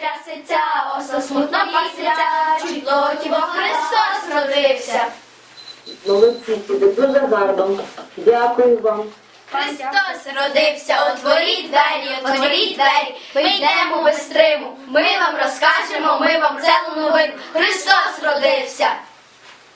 трясеться, оса смутно паситься, чуть плоті, бо Христос родився. Молодці, діти, дуже гарно. Дякую вам. Христос родився, отворіть двері, отворіть двері, ми йдемо без стриму, ми вам розкажемо, ми вам цілу новину, Христос родився.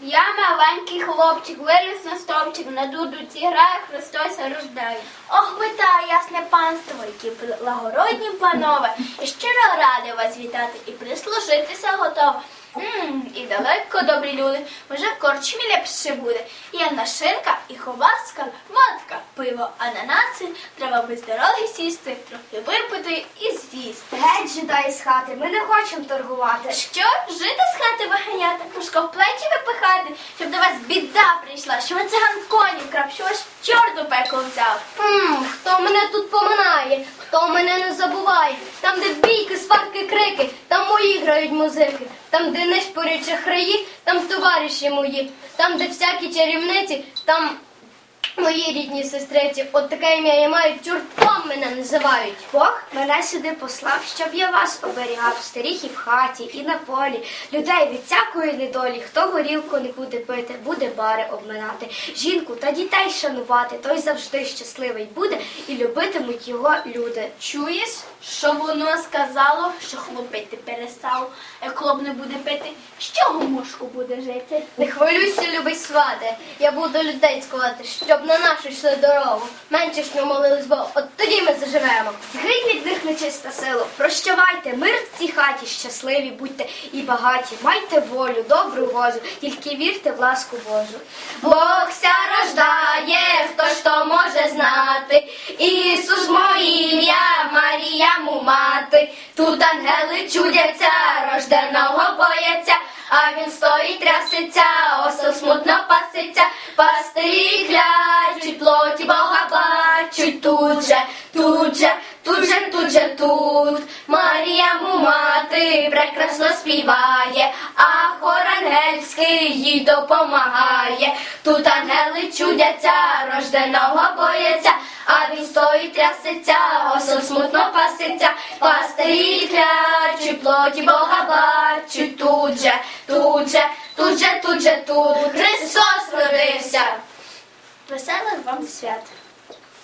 Я маленький хлопчик, виліз на стовпчик, на дудуці грає, Христос рождає. Ох, ви та ясне панство, які благородні панове, і щиро радий вас вітати і прислужитися готова. Мм, і далеко добрі люди, може в корчмі ліпше буде. Є нашинка і коваска, водка, пиво, ананаси, треба без дороги сісти, трохи випити і з'їсти. Геть жидай з хати, ми не хочемо торгувати. Що? Жити з хати виганяти, кушко в плечі випихати, щоб до вас біда прийшла, що ви циган конів крав, що вас чорт пекло взяв. Хм, хто мене тут поминає, хто мене не забуває, там, де бійки, сварки, крики, там мої грають музики, там, де нишпорять храї, там товариші мої, там, де всякі чарівниці, там мої рідні сестриці. От таке ім'я я маю, чортом мене називають. Бог мене сюди послав, щоб я вас оберігав, старіх і в хаті, і на полі, людей від всякої недолі. Хто горілку не буде пити, буде бари обминати. Жінку та дітей шанувати, той завжди щасливий буде, і любитимуть його люди. Чуєш, що воно сказало, що хлопити перестав, як хлоп не буде пити, з чого мушку буде жити? Не хвилюйся, любий свате, я буду людей скувати, щоб на нашу йшли дорогу. Менше ж не молились, бо от тоді ми заживемо. Згрить від них нечиста сила. Прощавайте, мир в цій хаті, щасливі будьте і багаті. Майте волю, добру возу, тільки вірте в ласку Божу. Бог ся рождає, хто ж то може знати. Ісус моє ім'я, Марія му мати. Тут ангели чудяться, рожденого бояться, а він стоїть трясеться, осел смутно паситься, пастирі клячуть, плоті Бога бачуть тут же, тут же, тут же, тут же, тут. Марія му мати прекрасно співає, а хор ангельський їй допомагає. Тут ангели чудяться, рожденого бояться, а він стоїть трясеться, осел смутно паситься, пастирі клячуть, плоті Бога бачуть тут же, тут же, тут же, тут же, тут. Христос родився. Веселих вам свят!